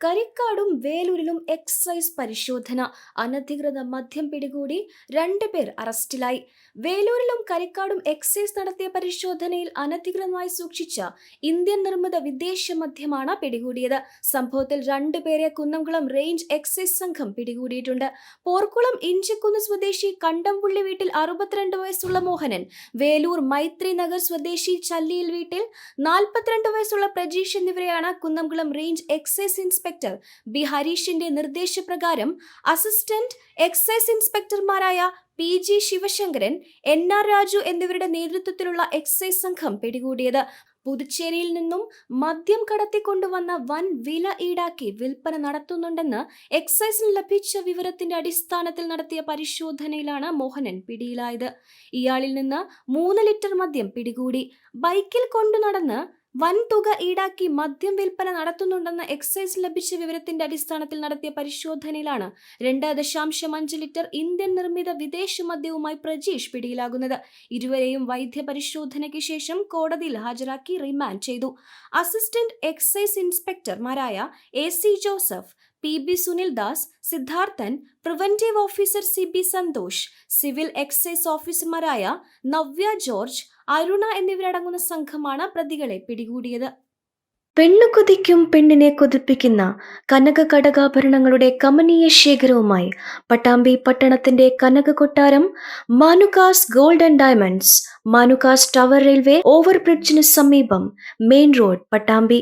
കരിക്കാടും വേലൂരിലും excise പരിശോധന. അനധികൃത മദ്യം പിടികൂടി രണ്ടുപേർ അറസ്റ്റിലായി. വേലൂരിലും കരിക്കാടും എക്സൈസ് നടത്തിയ പരിശോധനയിൽ അനധികൃതമായി സൂക്ഷിച്ച ഇന്ത്യൻ നിർമ്മിത വിദേശ മദ്യമാണ് പിടികൂടിയത്. സംഭവത്തിൽ രണ്ടുപേരെ കുന്നംകുളം റേഞ്ച് എക്സൈസ് സംഘം പിടികൂടിയിട്ടുണ്ട്. പോർക്കുളം ഇഞ്ചിക്കുന്ന് സ്വദേശി കണ്ടംപുള്ളി വീട്ടിൽ അറുപത്തിരണ്ട് വയസ്സുള്ള മോഹനൻ വേലൂർ മൈത്രി നഗർ സ്വദേശി ചല്ലിയിൽ വീട്ടിൽ നാൽപ്പത്തിരണ്ട് വയസ്സുള്ള പ്രജീഷ് എന്നിവരെയാണ് Kunnamkulam range excise inspector B ഹരീഷിന്റെ നിർദ്ദേശപ്രകാരം assistant excise ഇൻസ്പെക്ടർമാരായ P G Sivasankaran N R Raju എന്നിവരുടെ നേതൃത്വത്തിലുള്ള എക്സൈസ് സംഘം പിടികൂടിയത്. പുതുച്ചേരിയിൽ നിന്നും മദ്യം കടത്തിക്കൊണ്ടുവന്ന വൻ വില ഈടാക്കി വിൽപ്പന നടത്തുന്നുണ്ടെന്ന് എക്സൈസിന് ലഭിച്ച വിവരത്തിന്റെ അടിസ്ഥാനത്തിൽ നടത്തിയ പരിശോധനയിലാണ് മോഹനൻ പിടിയിലായത്. ഇയാളിൽ നിന്ന് മൂന്ന് ലിറ്റർ മദ്യം പിടികൂടി. ബൈക്കിൽ കൊണ്ടു നടന്ന് വൻ തുക ഈടാക്കി മദ്യം വിൽപ്പന നടത്തുന്നുണ്ടെന്ന എക്സൈസ് ലഭിച്ച വിവരത്തിന്റെ അടിസ്ഥാനത്തിൽ നടത്തിയ പരിശോധനയിലാണ് രണ്ട് ദശാംശം അഞ്ച് ലിറ്റർ ഇന്ത്യൻ നിർമ്മിത വിദേശ മദ്യവുമായി പ്രജീഷ് പിടിയിലാകുന്നത്. ഇരുവരെയും വൈദ്യ പരിശോധനയ്ക്ക് ശേഷം കോടതിയിൽ ഹാജരാക്കി റിമാൻഡ് ചെയ്തു. Assistant excise ഇൻസ്പെക്ടർമാരായ A C Joseph P B Sunil Das Siddharthan preventive officer C B Santhosh civil excise ഓഫീസർമാരായ നവ്യ ജോർജ് അരുണ എന്നിവരടങ്ങുന്ന സംഘമാണ് പ്രതികളെ പിടികൂടിയത്. പെണ്ണു കൊതിക്കും പെണ്ണിനെ കൊതിപ്പിക്കുന്ന കനക കടകാഭരണങ്ങളുടെ കമനീയ ശേഖരവുമായി പട്ടാമ്പി പട്ടണത്തിന്റെ കനക കൊട്ടാരം Manukas gold and diamonds Manukas tower railway ഓവർബ്രിഡ്ജിന് സമീപം മെയിൻ റോഡ് പട്ടാമ്പി.